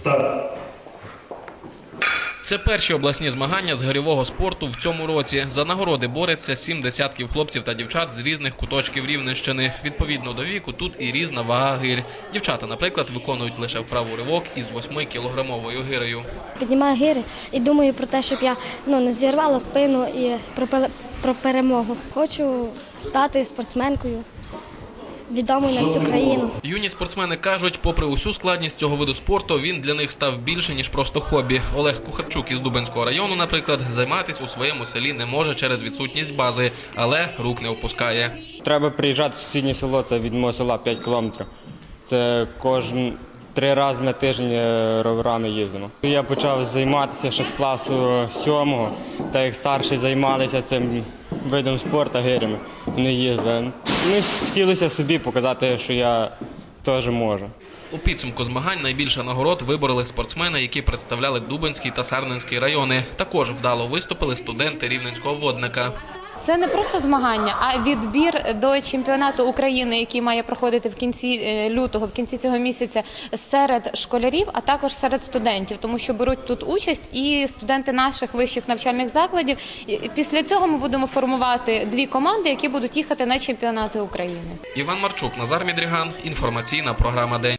Старт. Це перші обласні змагання з гирьового спорту в цьому році. За нагороди бореться сім десятків хлопців та дівчат з різних куточків Рівненщини. Відповідно до віку, тут і різна вага гирь. Дівчата, наприклад, виконують лише вправу ривок із 8-кілограмовою гирею. Піднімаю гири і думаю про те, щоб я ну, не зірвала спину і про, про перемогу. Хочу стати спортсменкою, відомою на всю країну. Юні спортсмени кажуть, попри усю складність цього виду спорту, він для них став більше ніж просто хобі. Олег Кухарчук із Дубенського району, наприклад, займатися у своєму селі не може через відсутність бази, але рук не опускає. Треба приїжджати в сусіднє село, це від мого села 5 кілометрів. Це кожен три рази на тиждень роверами їздимо. Я почав займатися ще з класу сьомого, так як старші займалися цим видом спорту гирями. Вони їздили. Ну, хотілося собі показати, що я теж можу. У підсумку змагань найбільше нагород вибороли спортсмени, які представляли Дубенський та Сарненський райони. Також вдало виступили студенти рівненського водника. Це не просто змагання, а відбір до чемпіонату України, який має проходити в кінці е, лютого, в кінці цього місяця серед школярів, а також серед студентів, тому що беруть тут участь і студенти наших вищих навчальних закладів. Після цього ми будемо формувати дві команди, які будуть їхати на чемпіонати України. Іван Марчук, Назар Мідріган. Інформаційна програма День.